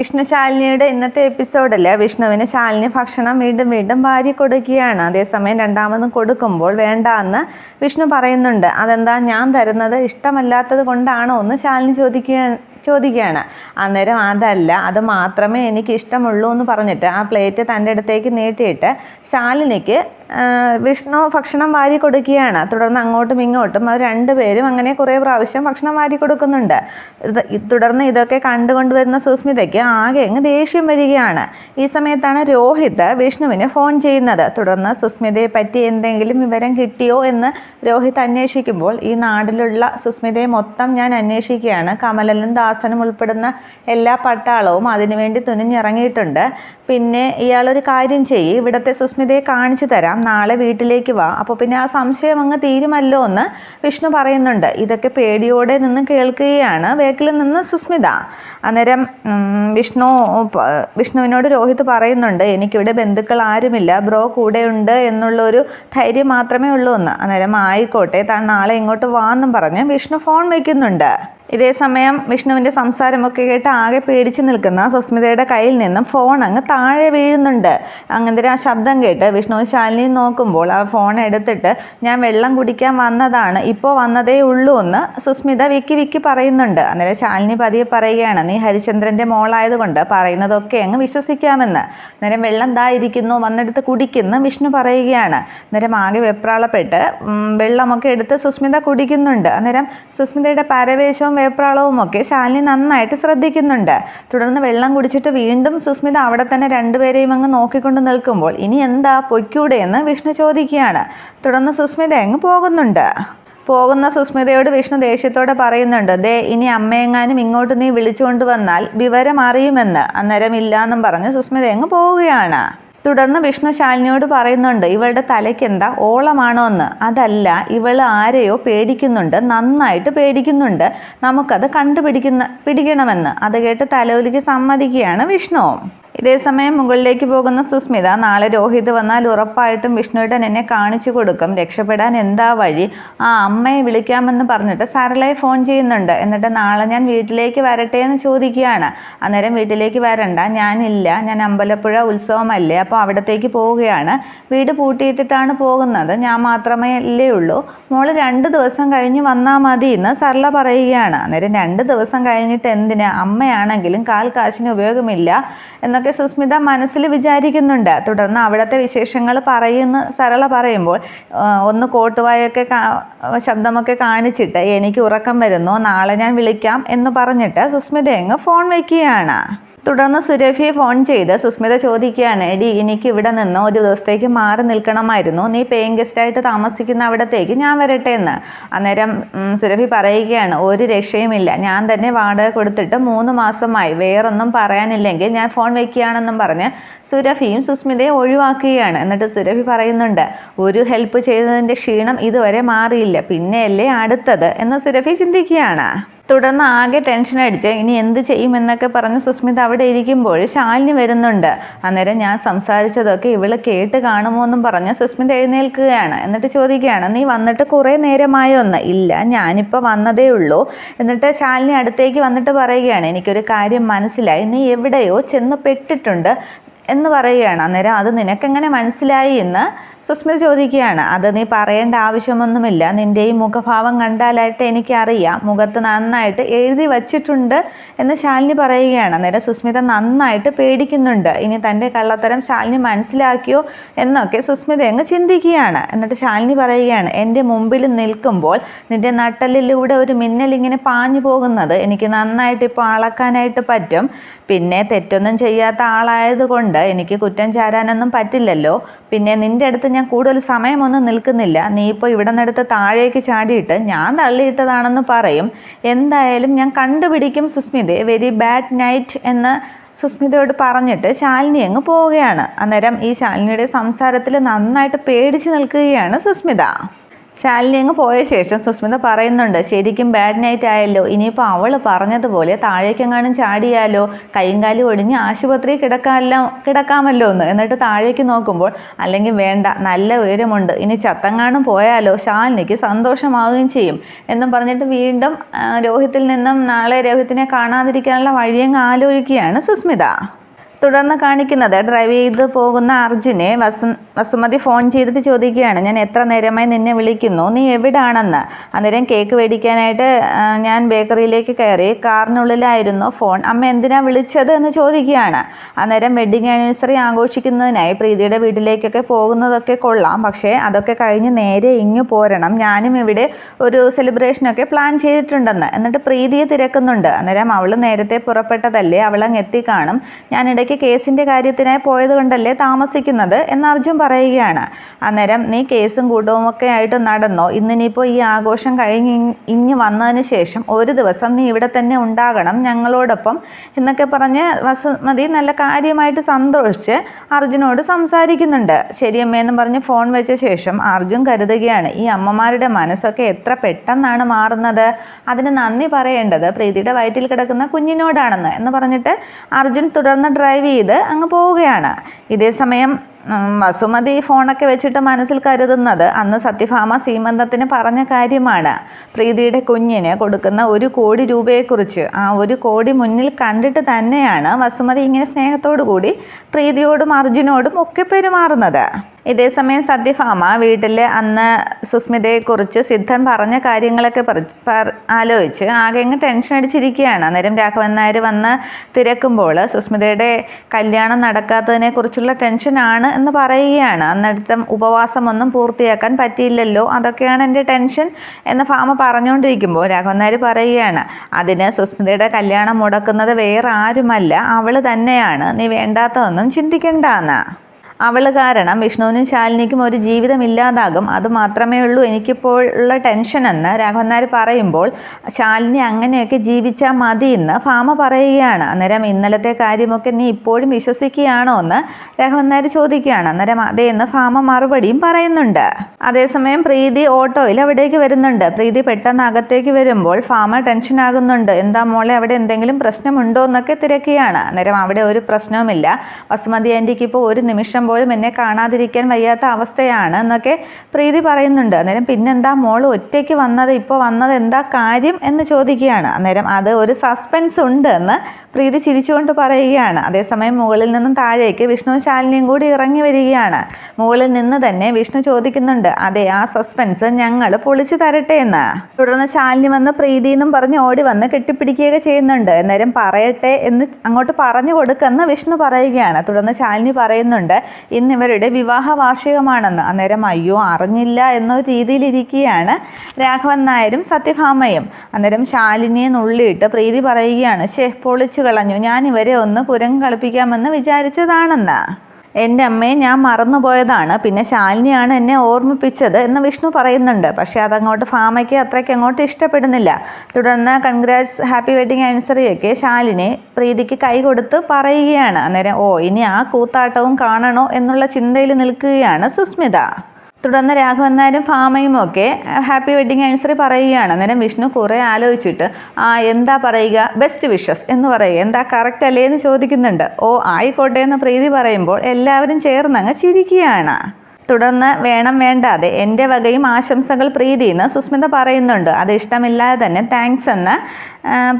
വിഷ്ണു ശാലിനിയുടെ ഇന്നത്തെ എപ്പിസോഡിൽ വിഷ്ണുവിന് ശാലിനി ഭക്ഷണം വീണ്ടും വീണ്ടും വാരി കൊടുക്കുകയാണ്. അതേസമയം രണ്ടാമതും കൊടുക്കുമ്പോൾ വേണ്ട എന്ന് വിഷ്ണു പറയുന്നുണ്ട്. അതെന്താ? ഞാൻ തരുന്നത് ഇഷ്ടമല്ലാത്തത് കൊണ്ടാണോ? എന്ന് ശാലിനി ചോദിക്കുക ചോദിക്കുകയാണ്. അന്നേരം അതല്ല. അത് മാത്രമേ എനിക്ക് ഇഷ്ടമുള്ളൂ എന്ന് പറഞ്ഞിട്ട് ആ പ്ലേറ്റ് തന്റെ അടുത്തേക്ക് നീട്ടിയിട്ട് ശാലിനിക്ക് വിഷ്ണു ഭക്ഷണം വാരി കൊടുക്കുകയാണ്. തുടർന്ന് അങ്ങോട്ടും ഇങ്ങോട്ടും അവർ രണ്ടുപേരും അങ്ങനെ കുറേ പ്രാവശ്യം ഭക്ഷണം വാരി കൊടുക്കുന്നുണ്ട്. തുടർന്ന് ഇതൊക്കെ കണ്ടുകൊണ്ട് വരുന്ന സുസ്മിതയ്ക്ക് ആകെ അങ്ങ് ദേഷ്യം വരികയാണ്. ഈ സമയത്താണ് രോഹിത് വിഷ്ണുവിന് ഫോൺ ചെയ്യുന്നത്. തുടർന്ന് സുസ്മിതയെ പറ്റി എന്തെങ്കിലും വിവരം കിട്ടിയോ എന്ന് രോഹിത് അന്വേഷിക്കുമ്പോൾ ഈ നാട്ടിലുള്ള സുസ്മിതയെ മൊത്തം ഞാൻ അന്വേഷിക്കുകയാണ്. കമലനും ദാസനും ഉൾപ്പെടുന്ന എല്ലാ പട്ടാളവും അതിനുവേണ്ടി തുനിഞ്ഞിറങ്ങിയിട്ടുണ്ട്. പിന്നെ ഇയാളൊരു കാര്യം ചെയ്യ്. ഇവിടുത്തെ സുസ്മിതയെ കാണിച്ചു തരാം. നാളെ വീട്ടിലേക്ക് വാ. അപ്പോൾ പിന്നെ ആ സംശയം അങ്ങ് തീരുമല്ലോ എന്ന് വിഷ്ണു പറയുന്നുണ്ട്. ഇതൊക്കെ പേടിയോടെ നിന്ന് കേൾക്കുകയാണ്. വേക്കിൽ നിന്ന് സുസ്മിത. അന്നേരം വിഷ്ണു വിഷ്ണുവിനോട് രോഹിത് പറയുന്നുണ്ട് എനിക്കിവിടെ ബന്ധുക്കൾ ആരുമില്ല. ബ്രോ കൂടെയുണ്ട് എന്നുള്ളൊരു ധൈര്യം മാത്രമേ ഉള്ളൂ എന്ന്. അന്നേരം ആയിക്കോട്ടെ താൻ നാളെ ഇങ്ങോട്ട് വാന്നും പറഞ്ഞ് വിഷ്ണു ഫോൺ വയ്ക്കുന്നുണ്ട് ഇതേ സമയം വിഷ്ണുവിന്റെ സംസാരമൊക്കെ കേട്ട് ആകെ പേടിച്ചു നിൽക്കുന്ന സുസ്മിതയുടെ കയ്യിൽ നിന്നും ഫോൺ അങ്ങ് താഴെ വീഴുന്നുണ്ട്. അങ്ങനത്തെ ആ ശബ്ദം കേട്ട് വിഷ്ണു ശാലിനി നോക്കുമ്പോൾ ആ ഫോൺ എടുത്തിട്ട് ഞാൻ വെള്ളം കുടിക്കാൻ വന്നതാണ് ഇപ്പോൾ വന്നതേ ഉള്ളൂ എന്ന് സുസ്മിത വിക്കി വിക്കി പറയുന്നുണ്ട്. അന്നേരം ശാലിനി പതിയെ പറയുകയാണ് നീ ഹരിചന്ദ്രന്റെ മോളായതുകൊണ്ട് പറയുന്നതൊക്കെ അങ്ങ് വിശ്വസിക്കാമെന്ന്. അന്നേരം വെള്ളം ദാ ഇരിക്കുന്നു വന്നെടുത്ത് കുടിക്കുന്നു വിഷ്ണു പറയുകയാണ്. അന്നേരം ആകെ വെപ്രാളപ്പെട്ട് വെള്ളമൊക്കെ എടുത്ത് സുസ്മിത കുടിക്കുന്നുണ്ട്. അന്നേരം സുസ്മിതയുടെ പരവേശവും വെപ്രാളവും ഒക്കെ ശാലിനി നന്നായിട്ട് ശ്രദ്ധിക്കുന്നുണ്ട്. തുടർന്ന് വെള്ളം കുടിച്ചിട്ട് വീണ്ടും സുസ്മിത അവിടെ തന്നെ രണ്ടുപേരെയും അങ്ങ് നോക്കിക്കൊണ്ട് നിൽക്കുമ്പോൾ ഇനി എന്താ പൊയ്ക്കൂടെ എന്ന് വിഷ്ണു ചോദിക്കുകയാണ്. തുടർന്ന് സുസ്മിത അങ്ങ് പോകുന്നുണ്ട്. പോകുന്ന സുസ്മിതയോട് വിഷ്ണു ദേഷ്യത്തോടെ പറയുന്നുണ്ട് ദേ ഇനി അമ്മയെങ്ങാനും ഇങ്ങോട്ട് നീ വിളിച്ചുകൊണ്ട് വന്നാൽ വിവരം അറിയുമെന്ന്. അന്നേരം ഇല്ലാന്നും പറഞ്ഞ് സുസ്മിത അങ്ങ് പോവുകയാണ്. തുടർന്ന് വിഷ്ണു ശാലിനിയോട് പറയുന്നുണ്ട് ഇവളുടെ തലയ്ക്ക് എന്താ ഓളമാണോ എന്ന്. അതല്ല ഇവൾ ആരെയോ പേടിക്കുന്നുണ്ട് നന്നായിട്ട് പേടിക്കുന്നുണ്ട്. നമുക്കത് കണ്ടുപിടിക്കുന്ന പിടിക്കണമെന്ന്. അത് കേട്ട് തലവലിക്ക് സമ്മതിക്കുകയാണ് വിഷ്ണു. ഇതേസമയം മുകളിലേക്ക് പോകുന്ന സുസ്മിത നാളെ രോഹിത് വന്നാൽ ഉറപ്പായിട്ടും വിഷ്ണുവേട്ടൻ എന്നെ കാണിച്ചു കൊടുക്കും. രക്ഷപ്പെടാൻ എന്താ വഴി? ആ അമ്മയെ വിളിക്കാമെന്ന് പറഞ്ഞിട്ട് സരളയെ ഫോൺ ചെയ്യുന്നുണ്ട്. എന്നിട്ട് നാളെ ഞാൻ വീട്ടിലേക്ക് വരട്ടെ എന്ന് ചോദിക്കുകയാണ്. അന്നേരം വീട്ടിലേക്ക് വരണ്ട. ഞാനില്ല. ഞാൻ അമ്പലപ്പുഴ ഉത്സവമല്ലേ. അപ്പോൾ അവിടത്തേക്ക് പോവുകയാണ്. വീട് പൂട്ടിയിട്ടിട്ടാണ് പോകുന്നത്. ഞാൻ മാത്രമേ അല്ലേ ഉള്ളൂ. മോൾ രണ്ട് ദിവസം കഴിഞ്ഞ് വന്നാൽ മതി എന്ന് സരള പറയുകയാണ്. അന്നേരം രണ്ട് ദിവസം കഴിഞ്ഞിട്ട് എന്തിനാ? അമ്മയാണെങ്കിലും കാൽ കാശിന് ഉപയോഗമില്ല. എന്നൊക്കെ സുസ്മിത മനസ്സിൽ വിചാരിക്കുന്നുണ്ട്. തുടർന്ന് അവിടുത്തെ വിശേഷങ്ങൾ പറയുന്ന സരള പറയുമ്പോൾ ഒന്ന് കോട്ടുവായൊക്കെ ശബ്ദമൊക്കെ കാണിച്ചിട്ട് എനിക്ക് ഉറക്കം വരുന്നു നാളെ ഞാൻ വിളിക്കാം എന്ന് പറഞ്ഞിട്ട് സുസ്മിത ഫോൺ വയ്ക്കുകയാണ് തുടർന്ന് സുരഭിയെ ഫോൺ ചെയ്ത് സുസ്മിത ചോദിക്കുകയാണ് എടി എനിക്ക് ഇവിടെ നിന്ന് ഒരു ദിവസത്തേക്ക് മാറി നിൽക്കണമായിരുന്നു. നീ പേയിങ് ഗസ്റ്റായിട്ട് താമസിക്കുന്ന അവിടത്തേക്ക് ഞാൻ വരട്ടെ എന്ന്. അന്നേരം സുരഭി പറയുകയാണ് ഒരു രക്ഷയുമില്ല. ഞാൻ തന്നെ വാടക കൊടുത്തിട്ട് മൂന്ന് മാസമായി. വേറൊന്നും പറയാനില്ലെങ്കിൽ ഞാൻ ഫോൺ വയ്ക്കുകയാണെന്നും പറഞ്ഞ് സുരഭിയും സുസ്മിതയെ ഒഴിവാക്കുകയാണ്. എന്നിട്ട് സുരഭി പറയുന്നുണ്ട് ഒരു ഹെൽപ്പ് ചെയ്തതിന്റെ ക്ഷീണം ഇതുവരെ മാറിയില്ല. പിന്നെയല്ലേ അടുത്തത്? എന്ന് സുരഭി ചിന്തിക്കുകയാണ്. തുടർന്ന് ആകെ ടെൻഷൻ അടിച്ച് ഇനി എന്ത് ചെയ്യുമെന്നൊക്കെ പറഞ്ഞ് സുസ്മിത അവിടെ ഇരിക്കുമ്പോൾ ശാലിനി വരുന്നുണ്ട്. അന്നേരം ഞാൻ സംസാരിച്ചതൊക്കെ ഇവൾ കേട്ട് കാണുമോ എന്നും പറഞ്ഞ് സുസ്മിത എഴുന്നേൽക്കുകയാണ്. എന്നിട്ട് ചോദിക്കുകയാണ് നീ വന്നിട്ട് കുറേ നേരമായോ ഒന്ന്? ഇല്ല ഞാനിപ്പോൾ വന്നതേ ഉള്ളൂ. എന്നിട്ട് ശാലിനി അടുത്തേക്ക് വന്നിട്ട് പറയുകയാണ് എനിക്കൊരു കാര്യം മനസ്സിലായി. നീ എവിടെയോ ചെന്ന് പെട്ടിട്ടുണ്ട് എന്ന് പറയുകയാണ്. അന്നേരം അത് നിനക്കെങ്ങനെ മനസ്സിലായി? എന്ന് സുസ്മിത ചോദിക്കുകയാണ് അത് നീ പറയേണ്ട ആവശ്യമൊന്നുമില്ല. നിന്റെ ഈ മുഖഭാവം കണ്ടാലായിട്ട് എനിക്കറിയാം. മുഖത്ത് നന്നായിട്ട് എഴുതി വച്ചിട്ടുണ്ട് എന്ന് ശാലിനി പറയുകയാണ്. അന്നേരം സുസ്മിത നന്നായിട്ട് പേടിക്കുന്നുണ്ട്. ഇനി തന്റെ കള്ളത്തരം ശാലിനി മനസ്സിലാക്കിയോ? എന്നൊക്കെ സുസ്മിത അങ്ങ് ചിന്തിക്കുകയാണ്. എന്നിട്ട് ശാലിനി പറയുകയാണ് എന്റെ മുമ്പിൽ നിൽക്കുമ്പോൾ നിന്റെ നട്ടലിലൂടെ ഒരു മിന്നൽ ഇങ്ങനെ പാഞ്ഞു പോകുന്നത് എനിക്ക് നന്നായിട്ട് ഇപ്പോൾ അളക്കാനായിട്ട് പറ്റും. പിന്നെ തെറ്റൊന്നും ചെയ്യാത്ത ആളായതുകൊണ്ട് എനിക്ക് കുറ്റം ചാരാനൊന്നും പറ്റില്ലല്ലോ. പിന്നെ നിന്റെ അടുത്ത് ഞാൻ കൂടുതൽ സമയമൊന്നും നിൽക്കുന്നില്ല. നീ ഇപ്പോൾ ഇവിടെ നിന്നെടുത്ത് താഴേക്ക് ചാടിയിട്ട് ഞാൻ തള്ളിയിട്ടതാണെന്ന് പറയും. എന്തായാലും ഞാൻ കണ്ടുപിടിക്കും സുസ്മിതയെ വെരി ബാഡ് നൈറ്റ് എന്ന് സുസ്മിതയോട് പറഞ്ഞിട്ട് ശാലിനി അങ്ങ് പോവുകയാണ്. അന്നേരം ഈ ശാലിനിയുടെ സംസാരത്തിൽ നന്നായിട്ട് പേടിച്ച് നിൽക്കുകയാണ് സുസ്മിത. ശാലിനി അങ്ങ് പോയ ശേഷം സുസ്മിത പറയുന്നുണ്ട് ശരിക്കും ബാഡ് നൈറ്റ് ആയല്ലോ ഇനിയിപ്പോൾ അവൾ പറഞ്ഞതുപോലെ താഴേക്കെങ്ങാനും ചാടിയാലോ? കൈയും ഒടിഞ്ഞ് ആശുപത്രി കിടക്കാമല്ലോ കിടക്കാമല്ലോ എന്ന്. എന്നിട്ട് താഴേക്ക് നോക്കുമ്പോൾ അല്ലെങ്കിൽ വേണ്ട നല്ല ഉയരമുണ്ട് ഇനി ചത്തങ്ങാനും പോയാലോ? ശാലിനിക്ക് സന്തോഷമാവുകയും ചെയ്യും. എന്നും പറഞ്ഞിട്ട് വീണ്ടും രോഹിത്തിൽ നിന്നും നാളെ രോഹിത്തിനെ കാണാതിരിക്കാനുള്ള വഴിയങ്ങ് ആലോചിക്കുകയാണ് സുസ്മിത. തുടർന്ന് കാണിക്കുന്നത് ഡ്രൈവ് ചെയ്ത് പോകുന്ന അർജുനെ വസു വസുമതി ഫോൺ ചെയ്തിട്ട് ചോദിക്കുകയാണ് ഞാൻ എത്ര നേരമായി നിന്നെ വിളിക്കുന്നു? നീ എവിടാണെന്ന്? അന്നേരം കേക്ക് മേടിക്കാനായിട്ട് ഞാൻ ബേക്കറിയിലേക്ക് കയറി കാറിനുള്ളിലായിരുന്നു ഫോൺ. അമ്മ എന്തിനാ വിളിച്ചത്? എന്ന് ചോദിക്കുകയാണ്. അന്നേരം വെഡിങ് ആനിവേഴ്സറി ആഘോഷിക്കുന്നതിനായി പ്രീതിയുടെ വീട്ടിലേക്കൊക്കെ പോകുന്നതൊക്കെ കൊള്ളാം പക്ഷേ അതൊക്കെ കഴിഞ്ഞ് നേരെ ഇങ്ങ് പോരണം. ഞാനും ഇവിടെ ഒരു സെലിബ്രേഷനൊക്കെ പ്ലാൻ ചെയ്തിട്ടുണ്ടെന്ന്. എന്നിട്ട് പ്രീതിയെ തിരക്കുന്നുണ്ട്. അന്നേരം അവൾ നേരത്തെ പുറപ്പെട്ടതല്ലേ? അവളങ്ങ് എത്തിക്കാണും. ഞാൻ ഇടയ്ക്ക് കേസിന്റെ കാര്യത്തിനായി പോയത് കൊണ്ടല്ലേ താമസിക്കുന്നത് എന്ന് അർജുൻ പറയുകയാണ്. അന്നേരം നീ കേസും കൂട്ടവും ഒക്കെ ആയിട്ട് നടന്നോ? ഇന്നിനിപ്പോൾ ഈ ആഘോഷം കഴിഞ്ഞ് ഇഞ്ഞ് വന്നതിന് ശേഷം ഒരു ദിവസം നീ ഇവിടെ തന്നെ ഉണ്ടാകണം ഞങ്ങളോടൊപ്പം എന്നൊക്കെ പറഞ്ഞ് വസുമതി നല്ല കാര്യമായിട്ട് സന്തോഷിച്ച് അർജുനോട് സംസാരിക്കുന്നുണ്ട്. ശരിയമ്മയെന്നും പറഞ്ഞ് ഫോൺ വെച്ച ശേഷം അർജുൻ കരുതുകയാണ് ഈ അമ്മമാരുടെ മനസ്സൊക്കെ എത്ര പെട്ടെന്നാണ് മാറുന്നത്? അതിന് നന്ദി പറയേണ്ടത് പ്രീതിയുടെ വയറ്റിൽ കിടക്കുന്ന കുഞ്ഞിനോടാണെന്ന് എന്ന് പറഞ്ഞിട്ട് അർജുൻ തുടർന്ന് ഡ്രൈവ് ചെയ്ത് അങ്ങ് പോവുകയാണ്. ഇതേ സമയം ഉം, വസുമതി ഫോണൊക്കെ വെച്ചിട്ട് മനസ്സിൽ കരുതുന്നത് അന്ന് സത്യഭാമ സീമന്തത്തിന് പറഞ്ഞ കാര്യമാണ്. പ്രീതിയുടെ കുഞ്ഞിന് കൊടുക്കുന്ന ഒരു കോടി രൂപയെക്കുറിച്ച്. ആ ഒരു കോടി മുന്നിൽ കണ്ടിട്ട് തന്നെയാണ് വസുമതി ഇങ്ങനെ സ്നേഹത്തോടു കൂടി പ്രീതിയോടും അർജുനോടും ഒക്കെ പെരുമാറുന്നത്. ഇതേസമയം സത്യഭാമ വീട്ടിൽ അന്ന് സുസ്മിതയെക്കുറിച്ച് സിദ്ധൻ പറഞ്ഞ കാര്യങ്ങളൊക്കെ ആലോചിച്ച് ആകെ അങ്ങ് ടെൻഷൻ അടിച്ചിരിക്കുകയാണ്. അന്നേരം രാഘവൻ നായർ വന്ന് തിരക്കുമ്പോൾ സുസ്മിതയുടെ കല്യാണം നടക്കാത്തതിനെ കുറിച്ചുള്ള ടെൻഷനാണ് എന്ന് പറയുകയാണ്. അന്നേരത്തെ ഉപവാസം ഒന്നും പൂർത്തിയാക്കാൻ പറ്റിയില്ലല്ലോ അതൊക്കെയാണ് എന്റെ ടെൻഷൻ എന്ന് ഭാമ പറഞ്ഞുകൊണ്ടിരിക്കുമ്പോൾ രാഘവൻ നായർ പറയുകയാണ്. അതിന് സുസ്മിതയുടെ കല്യാണം മുടക്കുന്നത് വേറെ ആരുമല്ല അവൾ തന്നെയാണ്. നീ വേണ്ടാത്തതൊന്നും ചിന്തിക്കണ്ടെന്ന്. അവൾ കാരണം വിഷ്ണുവിനും ശാലിനിക്കും ഒരു ജീവിതം ഇല്ലാതാകും. അത് മാത്രമേ ഉള്ളൂ. എനിക്കിപ്പോൾ ഉള്ള ടെൻഷൻ എന്ന് രാഘവൻ നായർ പറയുമ്പോൾ ശാലിനി അങ്ങനെയൊക്കെ ജീവിച്ചാൽ മതി എന്ന് ഫാമ പറയുകയാണ്. അന്നേരം ഇന്നലത്തെ കാര്യമൊക്കെ നീ ഇപ്പോഴും വിശ്വസിക്കുകയാണോ എന്ന് രാഘവൻ നായർ ചോദിക്കുകയാണ്. അന്നേരം അതേ എന്ന് ഫാമ മറുപടിയും പറയുന്നുണ്ട്. അതേസമയം പ്രീതി ഓട്ടോയിൽ അവിടേക്ക് വരുന്നുണ്ട്. പ്രീതി പെട്ടെന്ന് അകത്തേക്ക് വരുമ്പോൾ ഫാമ ടെൻഷൻ ആകുന്നുണ്ട്. എന്താ മോളെ അവിടെ എന്തെങ്കിലും പ്രശ്നമുണ്ടോ എന്നൊക്കെ തിരക്കുകയാണ്. അന്നേരം അവിടെ ഒരു പ്രശ്നവുമില്ല. വസുമതി ആന്റിക്ക് ഇപ്പോൾ ഒരു നിമിഷം പോലും എന്നെ കാണാതിരിക്കാൻ വയ്യാത്ത അവസ്ഥയാണ് എന്നൊക്കെ പ്രീതി പറയുന്നുണ്ട്. അന്നേരം പിന്നെന്താ മോൾ ഒറ്റയ്ക്ക് വന്നത് ഇപ്പോൾ വന്നത് എന്താ കാര്യം എന്ന് ചോദിക്കുകയാണ്. അന്നേരം അത് ഒരു സസ്പെൻസ് ഉണ്ട് എന്ന് പ്രീതി ചിരിച്ചുകൊണ്ട് പറയുകയാണ്. അതേസമയം മുകളിൽ നിന്നും താഴേക്ക് വിഷ്ണു ശാലിനിയും കൂടി ഇറങ്ങി വരികയാണ്. മുകളിൽ നിന്ന് തന്നെ വിഷ്ണു ചോദിക്കുന്നുണ്ട് അതെ ആ സസ്പെൻസ് ഞങ്ങൾ പൊളിച്ചു തരട്ടെ എന്ന്. തുടർന്ന് ശാലിനി വന്ന് പ്രീതി എന്നും പറഞ്ഞ് ഓടി വന്ന് കെട്ടിപ്പിടിക്കുകയൊക്കെ ചെയ്യുന്നുണ്ട്. അന്നേരം പറയട്ടെ എന്ന് അങ്ങോട്ട് പറഞ്ഞു കൊടുക്കെന്ന് വിഷ്ണു പറയുകയാണ്. തുടർന്ന് ശാലിനി പറയുന്നുണ്ട് ഇന്ന് ഇവരുടെ വിവാഹ വാർഷികമാണെന്ന് അന്നേരം അയ്യോ അറിഞ്ഞില്ല എന്ന രീതിയിലിരിക്കുകയാണ് രാഘവൻ നായരും സത്യഭാമയും. അന്നേരം ശാലിനിയെ നുള്ളിയിട്ട് പ്രീതി പറയുകയാണ് ശേ പൊളിച്ചു കളഞ്ഞു. ഞാൻ ഇവരെ ഒന്ന് കുരങ്ങ് കളിപ്പിക്കാമെന്ന് വിചാരിച്ചതാണെന്ന്. എന്റെ അമ്മയെ ഞാൻ മറന്നുപോയതാണ്. പിന്നെ ശാലിനിയാണ് എന്നെ ഓർമ്മിപ്പിച്ചത് എന്ന് വിഷ്ണു പറയുന്നുണ്ട്. പക്ഷേ അതങ്ങോട്ട് ഫാമയ്ക്ക് അത്രയ്ക്ക് അങ്ങോട്ട് ഇഷ്ടപ്പെടുന്നില്ല. തുടർന്ന് കൺഗ്രാറ്റ്സ് ഹാപ്പി വെഡിങ് ആനിവേഴ്സറിയൊക്കെ ശാലിനി പ്രീതിക്ക് കൈ കൊടുത്ത് പറയുകയാണ്. അന്നേരം ഓ ഇനി ആ കൂത്താട്ടവും കാണണോ? എന്നുള്ള ചിന്തയിൽ നിൽക്കുകയാണ് സുസ്മിത. തുടർന്ന് രാഘവൻ നായരും ഭാമയും ഒക്കെ ഹാപ്പി വെഡിങ് ആനിവേഴ്സറി പറയുകയാണ്. അന്നേരം വിഷ്ണു കുറേ ആലോചിച്ചിട്ട് ആ എന്താ പറയുക? ബെസ്റ്റ് വിഷസ് എന്ന് പറയുക. എന്താ കറക്റ്റ് അല്ലേ? എന്ന് ചോദിക്കുന്നുണ്ട്. ഓ ആയിക്കോട്ടെ എന്ന് പ്രീതി പറയുമ്പോൾ എല്ലാവരും ചേർന്ന് ചേർന്നങ്ങ് ചിരിക്കുകയാണ്. തുടർന്ന് വേണം വേണ്ടാതെ എന്റെ വകയും ആശംസകൾ പ്രീതി പ്രീതിയെന്ന് സുസ്മിത പറയുന്നുണ്ട്. അത് ഇഷ്ടമില്ലാതെ തന്നെ താങ്ക്സ് എന്ന്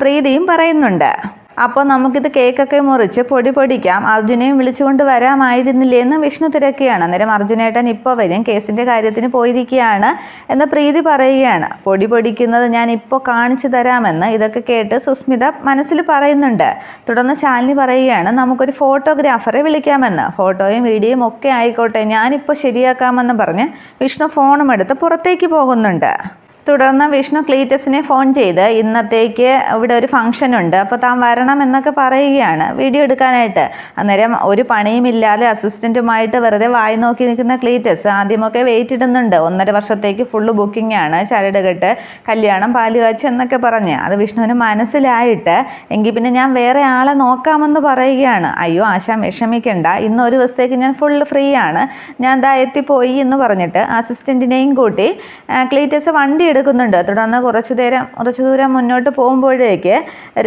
പ്രീതിയും പറയുന്നുണ്ട്. അപ്പോൾ നമുക്കിത് കേക്കൊക്കെ മുറിച്ച് പൊടി പൊടിക്കാം. അർജുനെയും വിളിച്ചുകൊണ്ട് വരാമായിരുന്നില്ലേ എന്ന് വിഷ്ണു തിരക്കുകയാണ് അന്നേരം അർജുനേട്ടൻ ഇപ്പോൾ വരും. കേസിന്റെ കാര്യത്തിന് പോയിരിക്കുകയാണ് എന്ന് പ്രീതി പറയുകയാണ്. പൊടി പൊടിക്കുന്നത് ഞാൻ ഇപ്പോൾ കാണിച്ചു തരാമെന്ന് ഇതൊക്കെ കേട്ട് സുസ്മിത മനസ്സിൽ പറയുന്നുണ്ട്. തുടർന്ന് ശാലിനി പറയുകയാണ് നമുക്കൊരു ഫോട്ടോഗ്രാഫറെ വിളിക്കാമെന്ന്. ഫോട്ടോയും വീഡിയോയും ഒക്കെ ആയിക്കോട്ടെ. ഞാനിപ്പോൾ ശരിയാക്കാമെന്ന് പറഞ്ഞ് വിഷ്ണു ഫോണും എടുത്ത് പുറത്തേക്ക് പോകുന്നുണ്ട്. തുടർന്ന് വിഷ്ണു ക്ലീറ്റസിനെ ഫോൺ ചെയ്ത് ഇന്നത്തേക്ക് ഇവിടെ ഒരു ഫംഗ്ഷൻ ഉണ്ട്. അപ്പോൾ താൻ വരണം എന്നൊക്കെ പറയുകയാണ്. വീഡിയോ എടുക്കാനായിട്ട്. അന്നേരം ഒരു പണിയുമില്ലാതെ അസിസ്റ്റന്റുമായിട്ട് വെറുതെ വായി നോക്കി നിൽക്കുന്ന ക്ലീറ്റസ് ആദ്യമൊക്കെ വെയിറ്റ് ഇടുന്നുണ്ട്. ഒന്നര വർഷത്തേക്ക് ഫുള്ള് ബുക്കിംഗ് ആണ്. ചരടുകെട്ട് കല്യാണം പാലുകാച്ച് എന്നൊക്കെ പറഞ്ഞ്. അത് വിഷ്ണുവിന് മനസ്സിലായിട്ട് എങ്കിൽ പിന്നെ ഞാൻ വേറെ ആളെ നോക്കാമെന്ന് പറയുകയാണ്. അയ്യോ ആശാൻ വിഷമിക്കണ്ട. ഇന്ന് ഒരു ദിവസത്തേക്ക് ഞാൻ ഫുള്ള് ഫ്രീ ആണ്. ഞാൻ ദാ എത്തിപ്പോയി എന്ന് പറഞ്ഞിട്ട് അസിസ്റ്റന്റിനെയും കൂട്ടി ക്ലീറ്റസ് വണ്ടി എടുക്കുന്നുണ്ട്. തുടർന്ന് കുറച്ച് നേരം കുറച്ച് ദൂരം മുന്നോട്ട് പോകുമ്പോഴേക്ക്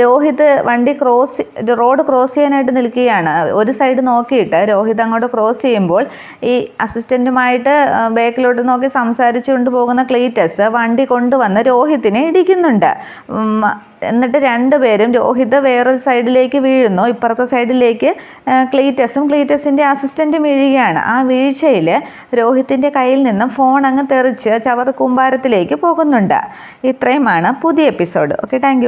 രോഹിത് വണ്ടി ക്രോസ് റോഡ് ക്രോസ് ചെയ്യാനായിട്ട് നിൽക്കുകയാണ്. ഒരു സൈഡ് നോക്കിയിട്ട് രോഹിത് അങ്ങോട്ട് ക്രോസ് ചെയ്യുമ്പോൾ ഈ അസിസ്റ്റന്റുമായിട്ട് ബാക്കിലോട്ട് നോക്കി സംസാരിച്ചുകൊണ്ട് പോകുന്ന ക്ലീറ്റസ് വണ്ടി കൊണ്ടുവന്ന് രോഹിത്തിനെ ഇടിക്കുന്നുണ്ട്. എന്നിട്ട് രണ്ടുപേരും രോഹിത് വേറൊരു സൈഡിലേക്ക് വീഴുന്നു. ഇപ്പുറത്തെ സൈഡിലേക്ക് ക്ലീറ്റസും ക്ലീറ്റസിന്റെ അസിസ്റ്റന്റും വീഴുകയാണ്. ആ വീഴ്ചയിൽ രോഹിത്തിന്റെ കയ്യിൽ നിന്നും ഫോൺ അങ്ങ് തെറിച്ച് ചവർ കൂമ്പാരത്തിലേക്ക് പോകുന്നുണ്ട്. ഇത്രയുമാണ് പുതിയ എപ്പിസോഡ്. Okay thank